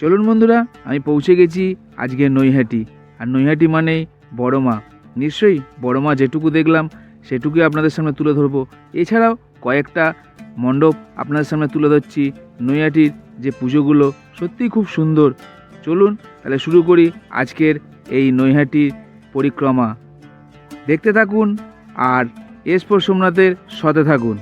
চলুন বন্ধুরা, আমি পৌঁছে গেছি আজকে নৈহাটি। আর নৈহাটি মানেই বড় মা। নিশ্চয়ই বড় মা যেটুকু দেখলাম, সেটুকুই আপনাদের সামনে তুলে ধরবো। এছাড়াও কয়েকটা মণ্ডপ আপনাদের সামনে তুলে ধরছি। নৈহাটির যে পুজোগুলো সত্যিই খুব সুন্দর। চলুন তাহলে শুরু করি আজকের এই নৈহাটির পরিক্রমা। দেখতে থাকুন আর এসপোর সোমনাথের সাথে থাকুন।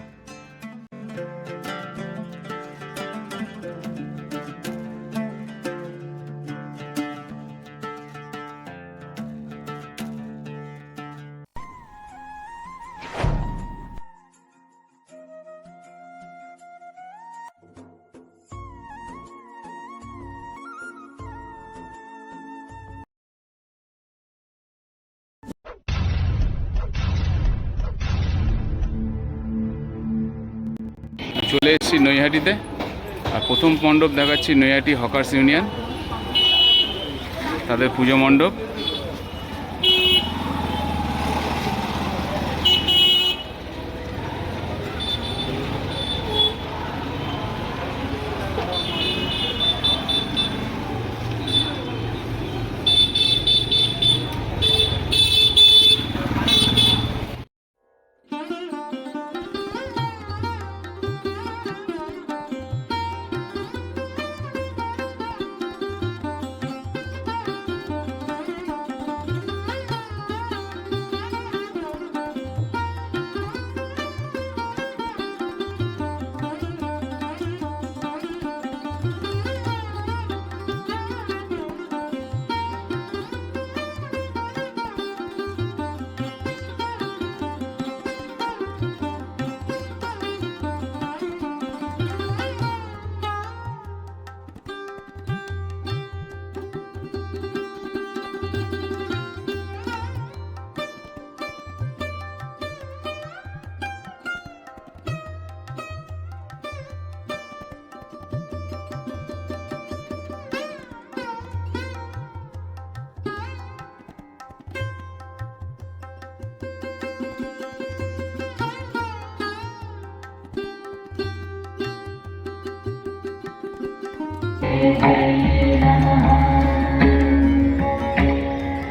চলে এসেছি নৈহাটিতে। আর প্রথম মণ্ডপ দেখাচ্ছি নৈহাটি হকার্স ইউনিয়ন। তাদের পুজো মণ্ডপ।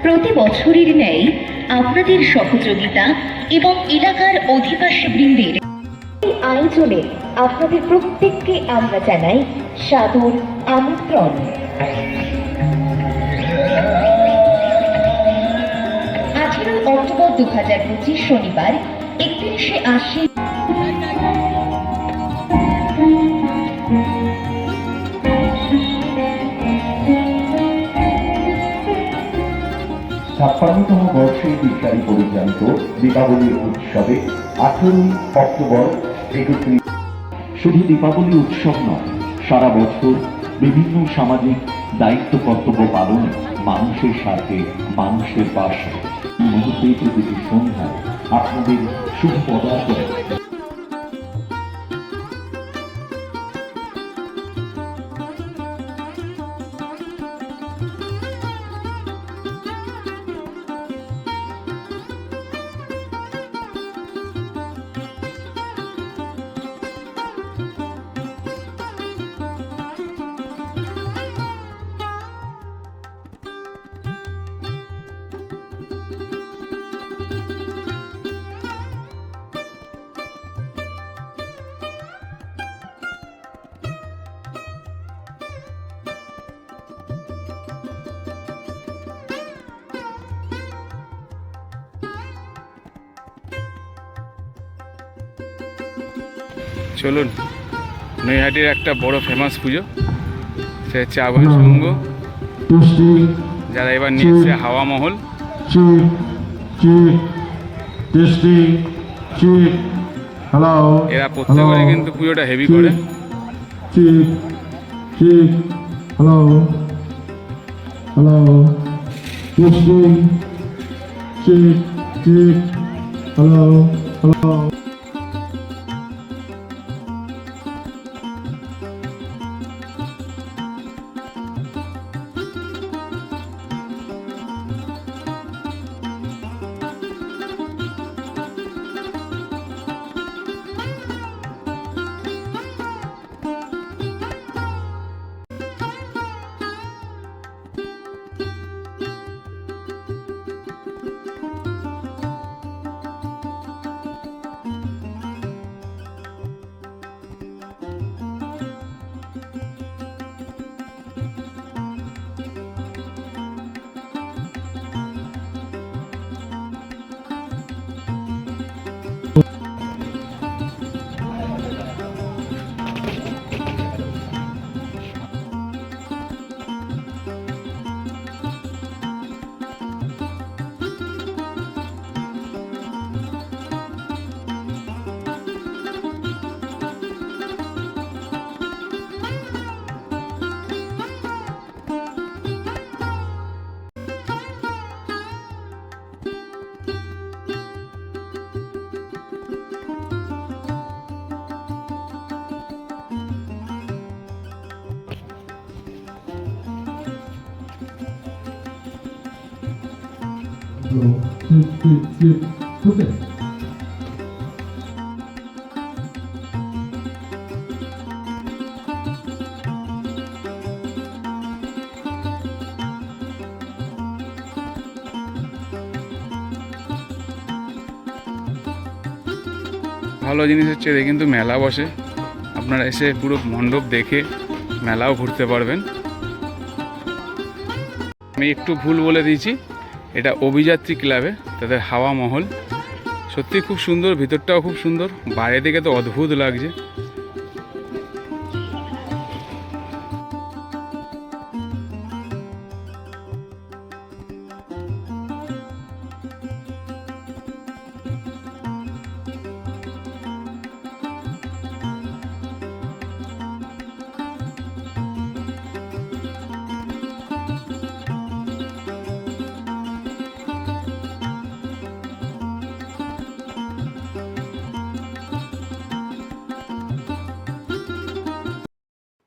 প্রতি বছরের ন্যায় আপনাদের সহযোগিতা এবং এলাকার অধিবাসী বৃন্দের আয়োজনে আপনাদের প্রত্যেককে আমরা জানাই সাদর আমন্ত্রণ। আঠেরোই অক্টোবর দু হাজার পঁচিশ শনিবার, একত্রিশে আশ্বিন ছাপ্পান্নতম বর্ষে বিজ্ঞানী পরিচালিত দীপাবলি উৎসবে আঠেরোই অক্টোবর একত্রিশ শুধু দীপাবলি উৎসব নয়, সারা বছর বিভিন্ন সামাজিক দায়িত্ব কর্তব্য পালনে মানুষের সাথে মানুষের পাশে। মুহূর্তে প্রতিটি সন্ধ্যায় আপনাদের শুভ পদার্পণ চলুন নৈহাটির একটা বড় ফেমাস পুজো সে হচ্ছে আগুন সঙ্গ যারা এবার নিয়ে নিয়েছে হাওয়া মহল এরা প্রত্যেকবারে কিন্তু পুজোটা হেভি করে Check, check. Hello. Hello. ওকে ভালো জিনিস হচ্ছে এদের কিন্তু মেলা বসে। আপনারা এসে পুরো মণ্ডপ দেখে মেলাও ঘুরতে পারবেন। আমি একটু ভুল বলে দিয়েছি। এটা অভিযাত্রী ক্লাবে, তাদের হাওয়া মহল। সত্যি খুব সুন্দর, ভিতরটাও খুব সুন্দর। বাইরে থেকে তো অদ্ভুত লাগছে।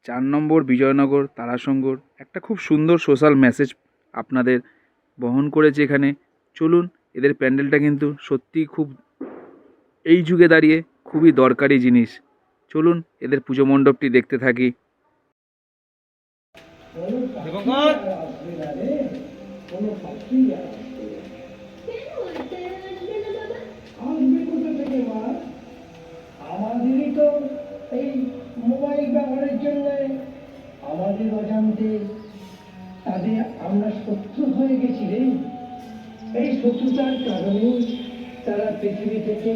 চার নম্বর বিজয়নগর তারাসঙ্গর একটা খুব সুন্দর সোশ্যাল মেসেজ আপনাদের বহন করেছে এখানে। চলুন এদের প্যান্ডেলটা কিন্তু সত্যিই খুব এই যুগে দাঁড়িয়ে খুবই দরকারি জিনিস। চলুন এদের পুজো মণ্ডপটি দেখতে থাকি। আমাদেরই তো মোবাইল ব্যবহারের জন্য আমাদের অজান্তে তাদের আমরা শত্রু হয়ে গেছি রে। এই শত্রুতার কারণে তারা পৃথিবী থেকে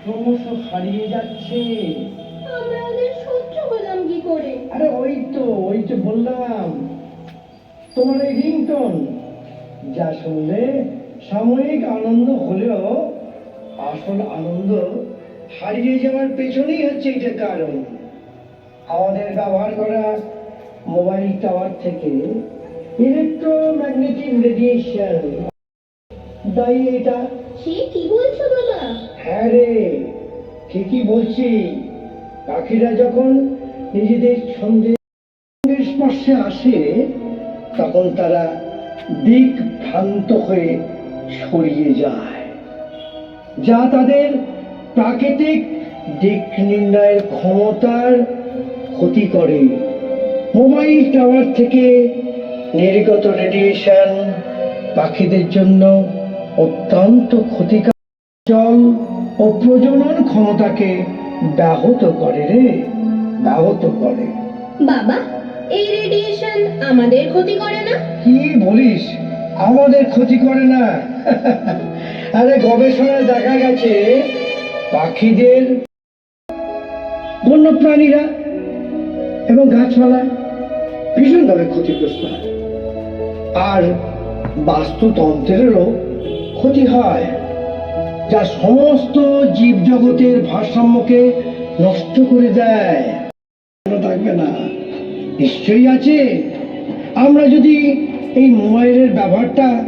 ক্রমশ হারিয়ে যাচ্ছে। আমরা ওদের শত্রু হলাম কি করে? আরে ওই তো ওই তো বললাম। তোমার এই রিংটোন যা শুনলে সাময়িক আনন্দ হলেও আসল আনন্দ হারিয়ে যাওয়ার পেছনেই হচ্ছে এটা কারণ। আমাদের ব্যবহার করা মোবাইল টাওয়ার থেকে ইলেকট্রোম্যাগনেটিক রেডিয়েশন দায়ী এটা সে কি বলছো বাবা হ্যাঁ রে ঠিকই বলছি। পাখিরা যখন নিজেদের ছন্দের স্পর্শে আসে তখন তারা দিক ভ্রান্ত হয়ে ছড়িয়ে যায়। যা তাদের প্রাকৃতিক দিক নির্ণয়ের ক্ষমতার ক্ষতি করে। মোবাইল টাওয়ার থেকে নির্গত রেডিয়েশন পাখিদের জন্য অত্যন্ত ক্ষতিকর জল ও প্রজনন ক্ষমতাকে ব্যাহত করে রে ব্যাহত করে। বাবা এই রেডিয়েশন আমাদের ক্ষতি করে না? কি বলিস? আমাদের ক্ষতি করে না। আরে গবেষণায় দেখা গেছে পাখিদের বন্যপ্রাণীরা এবং গাছপালা ভীষণভাবে ক্ষতিগ্রস্ত হয়। আর বাস্তুতন্ত্রেরও ক্ষতি হয়, যা সমস্ত জীবজগতের ভারসাম্যকে নষ্ট করে দেয়। থাকবে না। নিশ্চয়ই আছে। আমরা যদি এই মোবাইলের ব্যবহারটা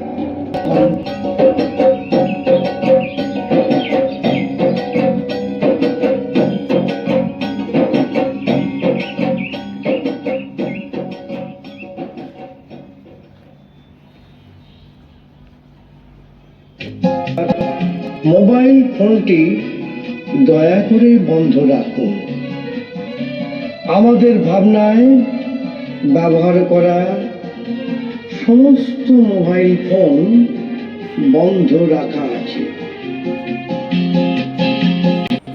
ফোনটি দয়া করে বন্ধ রাখুন আমাদের ভাবনায় ব্যবহার করা সমস্ত মোবাইল ফোন বন্ধ রাখা আছে।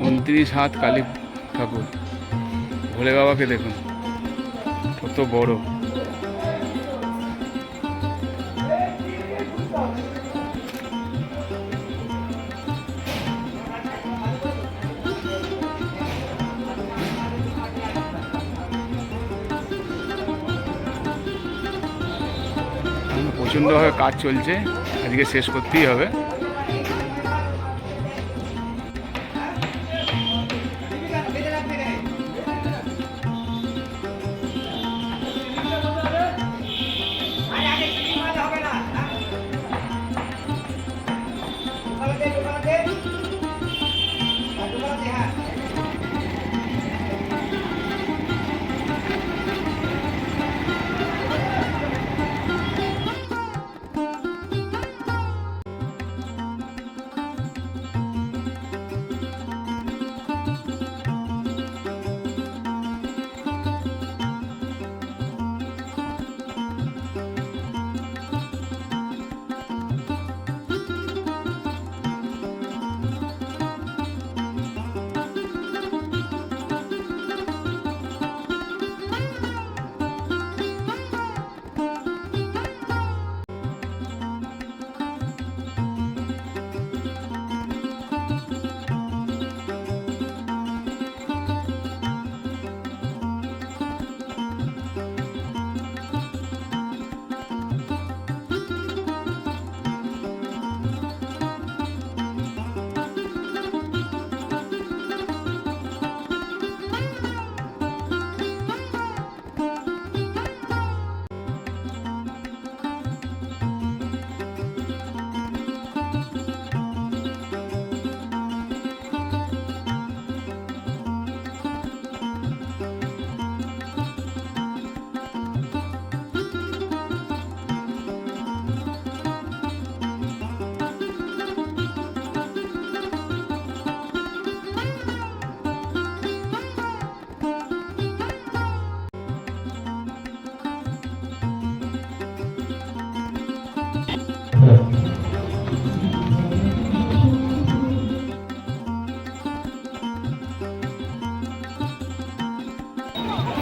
উনত্রিশ হাত কালী ঠাকুর। ভোলে বাবাকে দেখুন, কত বড়। প্রচণ্ডভাবে কাজ চলছে। আজকে শেষ করতেই হবে।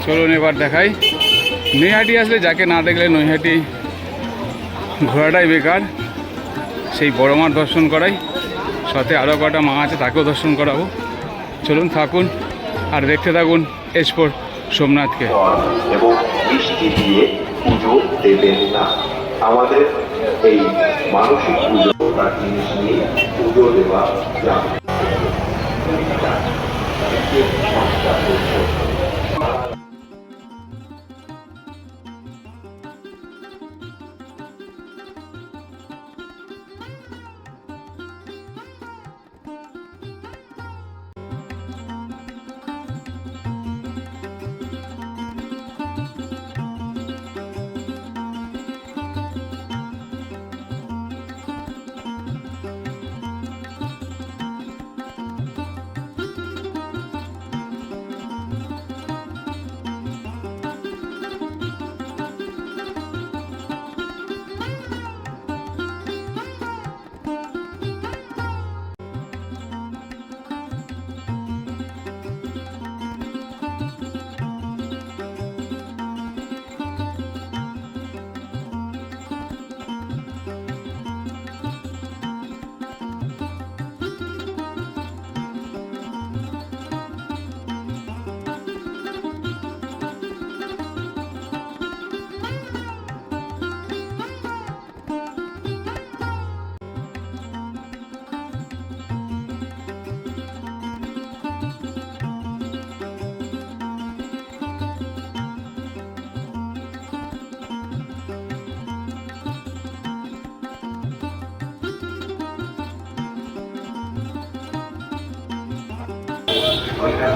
চলুন এবার দেখাই। নৈহাটি আসলে যাকে না দেখলে নৈহাটি ঘোরাটাই বেকার, সেই বড় মার দর্শন করাই। সাথে আরও কটা মা আছে, তাকেও দর্শন করাবো। চলুন থাকুন আর দেখতে থাকুন এসপোর সোমনাথকে। মানসিক পুজো, তার জিনিস নিয়ে পুজো দেওয়া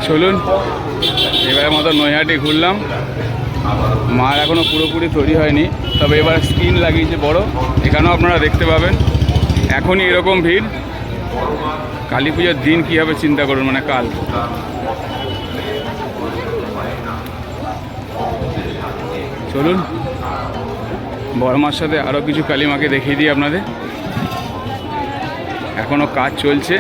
চলুন এবারের মতো নৈহাটি ঘুরলাম। মার এখনও পুরোপুরি তৈরি হয়নি, তবে এবার স্ক্রিন লাগিয়েছে বড়, এখানেও আপনারা দেখতে পাবেন। এখনই এরকম ভিড়। কালী পুজোর দিন কী হবে চিন্তা করুন মানে কাল। চলুন বড়মার সাথে আরও কিছু কালীমাকে দেখিয়ে দিই আপনাদের। এখনও কাজ চলছে।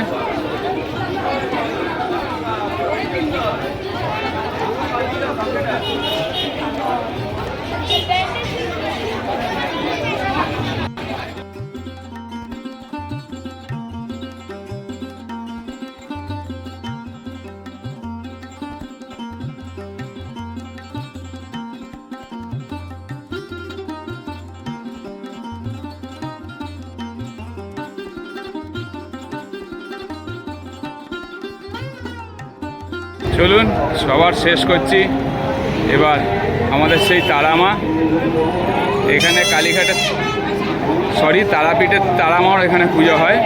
চলুন, সবার শেষ করছি। এবার আমাদের সেই তারামা। এখানে কালীঘাটের সরি তারাপীঠের তারামার এখানে পুজো হয়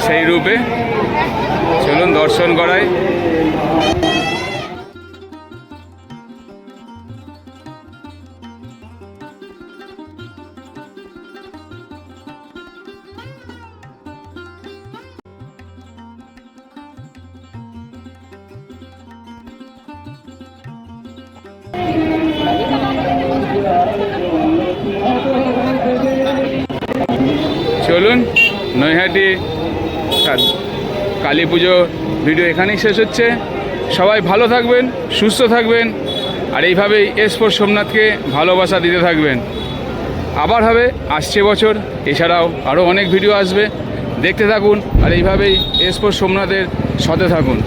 সেই রূপে। চলুন দর্শন করাই। চলুন, নৈহাটি, কালী পুজো ভিডিও এখানেই শেষ হচ্ছে। সবাই ভালো থাকবেন, সুস্থ থাকবেন, আর এইভাবেই এসপোর সোমনাথকে ভালোবাসা দিতে থাকবেন। আবার হবে, আসছে বছর, এছাড়াও আরও অনেক ভিডিও আসবে। দেখতে থাকুন, আর এইভাবেই এসপোর সোমনাথের সাথে থাকুন।